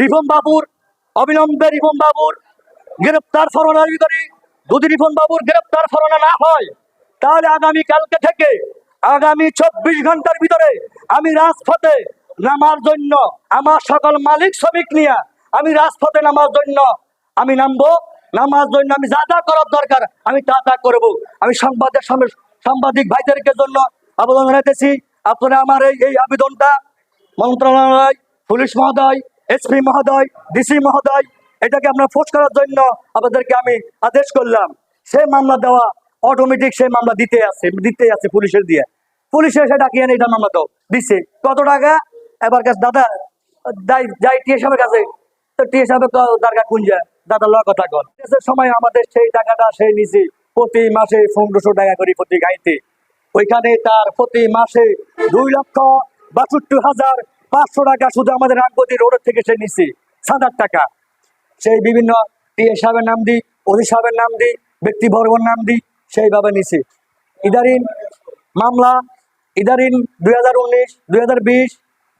রিপন বাবুর, অবিলম্বে রিপন বাবুর, গ্রেপ্তার ফরমানা ভিতরে যদি রিপন বাবুর গ্রেপ্তার ফরমানা না হয়, তাহলে আগামী কালকে থেকে, আগামী চব্বিশ ঘণ্টার ভিতরে আমি রাজপথে নামার জন্য, আমার সকল মালিক শ্রমিক নিয়ে আমি রাজপথে নামার জন্য আমি নামবো। নামার জন্য আমি যা যা করার দরকার, আমি তা তা করব। আমি সংবাদের সাংবাদিক ভাইদেরকে জন্য আবেদন জানাইতেছি আপনারা আমার এই আবেদনটা মন্ত্রণালয়, পুলিশ মহোদয় এসপি মহোদয়, ডিসি মহোদয়, এটাকে আমরা ফোর্স করার জন্য আপনাদেরকে আমি আদেশ করলাম। সে মামলা দেওয়া অটোমেটিক সে মামলা দিতে আছে দিতে আছে পুলিশের দিয়ে। পুলিশের এসে ডাকিয়ে এটা মামলা দাও। দিচ্ছে কত টাকা? এবার কাছে দাদা যাই টি সাহেবের কাছে। তো টি সাহেব দরকার কুঞ্জা দাদা ল কথা দেশের সময় আমাদের সেই টাকাটা সে নিছি। প্রতি মাসে পনেরোশো টাকা করি প্রতি গাইতে ওইখানে তার প্রতি মাসে দুই লক্ষ বাষট্টি হাজার পাঁচশো টাকা শুধু আমাদের রামগতি রোডের থেকে সে নিছি সাত টাকা। সেই বিভিন্ন টিএ সাহেবের নাম দিই অধি সাহেবের নাম দিই ব্যক্তিবর্গর নাম দিই, সেইভাবে নিছি ইদারিন মামলা ইদারিন দুই হাজার উনিশ, দুই হাজার বিশ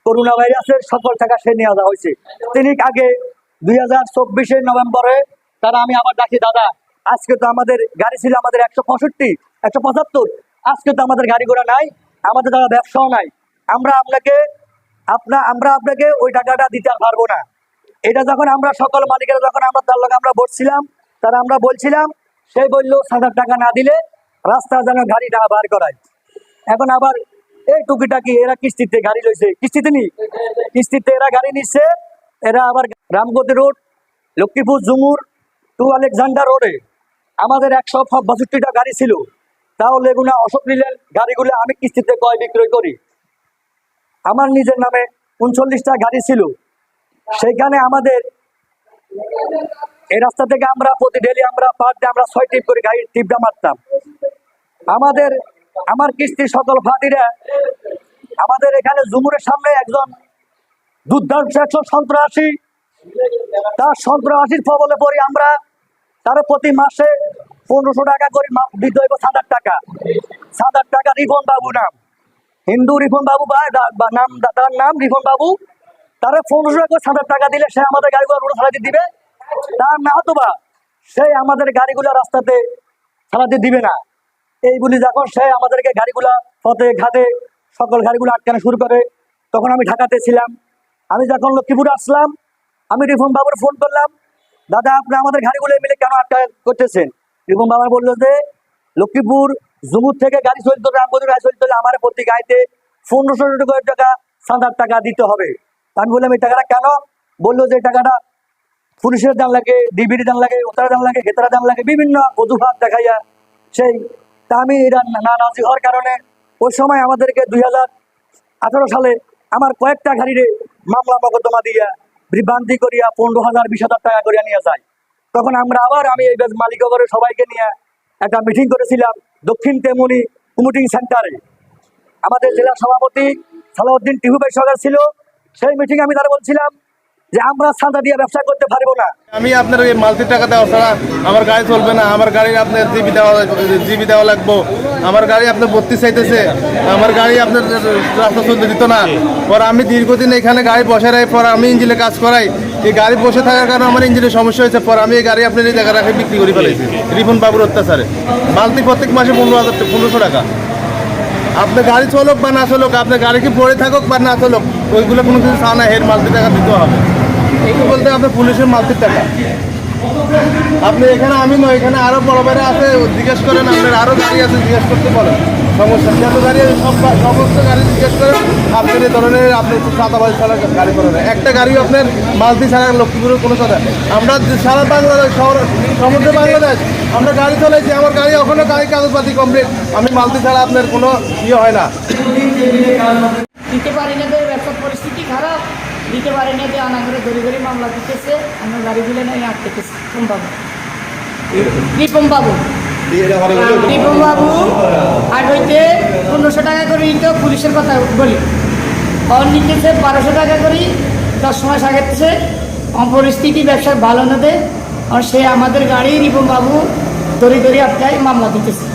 করোনা ভাইরাসের সকল টাকা সে নিয়ে যাওয়া হয়েছে। তিনি আগে দুই হাজার চব্বিশের নভেম্বরে তারা আমি আবার ডাকি, দাদা, আজকে তো আমাদের গাড়ি ছিল আমাদের একশো পঁয়ষট্টি, একশো পঁচাত্তর, আজকে তো আমাদের গাড়ি ঘোড়া নাই, আমাদের দাদা ব্যবসাও নাই। আমরা আপনাকে আপনা, আমরা আপনাকে ওই টাকাটা দিতে পারব না। এটা যখন আমরা সকল মালিকেরা যখন আমরা তার লগে আমরা বসছিলাম, তারা আমরা বলছিলাম, সে বলল সাত টাকা না দিলে রাস্তা যেন গাড়ি না বার করায়। এখন আবার এই টুকিটাকি এরা কিস্তিতে গাড়ি লইছে। কিস্তিতে নি? কিস্তিতে এরা গাড়ি নিচ্ছে, এরা আবার রামগতি রোড, লক্ষ্মীপুর জুমুর টু আলেকজান্ডার রোডে। আমাদের একশো বাষট্টিটা গাড়ি ছিল। তাও লেগুনা অশোক নীলের গাড়িগুলো আমি কিস্তিতে ক্রয় বিক্রয় করি? আমার নিজের নামে উনচল্লিশটা গাড়ি ছিল। সেইখানে আমাদের এই রাস্তা থেকে আমরা প্রতি ডেলি আমরা পার ডে আমরা ছয় টিপ করে গাড়ির টিপটা মারতাম। আমাদের, আমার কিস্তি সকল ফাঁদিরা আমাদের এখানে জুমুরের সামনে একজন দুর্দান্ত একশো সন্ত্রাসী, তার সন্ত্রাসীর ফবলে পড়ি আমরা। তার প্রতি মাসে পনেরোশো টাকা করে দিতে হইব সাত হাজার টাকা। সাত হাজার টাকা রিফন বাবু নাম। হিন্দু রিফন বাবু বা নাম তার নাম রিফন বাবু, তারা টাকা করে সাত হাজার টাকা দিলে সে আমাদের গাড়িগুলো রোড ছাড়াতে দিবে। তার না হতো বা, সে আমাদের গাড়িগুলো রাস্তাতে ছাড়াতে দিবে না। এইগুলি যখন সে আমাদেরকে গাড়িগুলা পথে, ঘাটে সকল গাড়িগুলো আটকানো শুরু করে, তখন আমি ঢাকাতে ছিলাম। আমি যখন লক্ষ্মীপুর আসলাম, আমি রিফন বাবুর ফোন করলাম, দাদা, আপনি আমাদের গাড়িগুলো মিলে কেন আটকা করতেছেন? রিফন বাবা বলল যে, লক্ষ্মীপুর জুমুর থেকে গাড়ি চলতে রামপতি গাড়ি চলতে আমার প্রতি গাড়িতে পনেরোশো টাকা, সাত হাজার টাকা দিতে হবে। আমি বললাম, এই টাকাটা কেন? বলল যে টাকাটা পুলিশের দাম লাগে ডিবির দাম লাগে ওতার দাম লাগে গেতারা দাম লাগে, বিভিন্ন অজুহাত দেখাইয়া সেই তা আমি এটা না নাজি হওয়ার কারণে ওই সময় আমাদেরকে দুই হাজার আঠারো সালে আমার কয়েকটা গাড়িরে মামলা মকদ্দমা দিয়া বিভ্রান্তি করিয়া পনেরো হাজার, বিশ হাজার টাকা করিয়া নিয়ে যায়। তখন আমরা আবার আমি এই মালিক করে সবাইকে নিয়ে একটা মিটিং করেছিলাম। দক্ষিণ তেমনি কমিটিং সেন্টারে। আমাদের জেলা সভাপতি সালাউদ্দিন টিহু ভাই সরকার ছিল, সেই মিটিং আমি তারা বলছিলাম যে আমরা সাদা দিয়ে ব্যবসা করতে পারব না। আমি আপনার ওই মালতির টাকা দেওয়া ছাড়া আমার গাড়ি চলবে না, আমার গাড়ি আপনার জিবি দেওয়া জিবি দেওয়া লাগবো। আমার গাড়ি আপনার বত্রিশ চাইতেছে, আমার গাড়ি আপনার রাস্তা চলতে দিত না। পর আমি দীর্ঘদিন এখানে গাড়ি বসে রাখি, পর আমি ইঞ্জিনে কাজ করাই। এই গাড়ি বসে থাকার কারণে আমার ইঞ্জিনের সমস্যা হয়েছে, পর আমি এই গাড়ি আপনার এই জায়গা রাখে, বিক্রি করে ফেলেছি। রিফন বাবুর অত্যাচারে। মালতি প্রত্যেক মাসে পনেরো হাজার পনেরোশো টাকা। আপনার গাড়ি চলুক বা না চলুক, আপনার গাড়ি কি পড়ে থাকুক বা না চলুক, ওইগুলো কোনো কিছু চা না হের মালতি টাকা দিতে হবে। এইগুলো বলতে আপনার পুলিশের মালতির টাকা আপনি এখানে আমি নয়, এখানে আরও বড় বাইরে আছে, জিজ্ঞেস করেন, আপনার আরও গাড়ি আছে, জিজ্ঞেস করতে পারেন সমস্যা গাড়ি আছে, সব সমস্ত গাড়ি জিজ্ঞেস করেন আপনার এই ধরনের আপনি সাদাবাজি ছাড়া গাড়ি করেন না। একটা গাড়ি আপনার মালতি ছাড়া লক্ষ্মীপুরের কোনো কথা আমরা সারা বাংলাদেশ, শহর, সমুদ্র বাংলাদেশ, আমরা গাড়ি চালাইছি, আমার গাড়ি ওখানে গাড়ি কাগজপাতি কমপ্লিট আমি মালতি ছাড়া আপনার কোনো ইয়ে হয় না। দিতে পারি না যে আনা করে ধরে ধরে মামলা দিতেছে আমরা গাড়ি দিলে নাই আটকেতেছে কোন বাবু রিপম বাবু রিপম বাবু আর হইতে পনেরোশো টাকা করে নিত পুলিশের কথা বলি। আর নিতেছে বারোশো টাকা করে দশ মাস আগেছে পরিস্থিতি ব্যবসার ভালো না দে আর সে আমাদের গাড়ি রিপম বাবু দড়ি দড়ি আটকায় মামলা দিতেছে।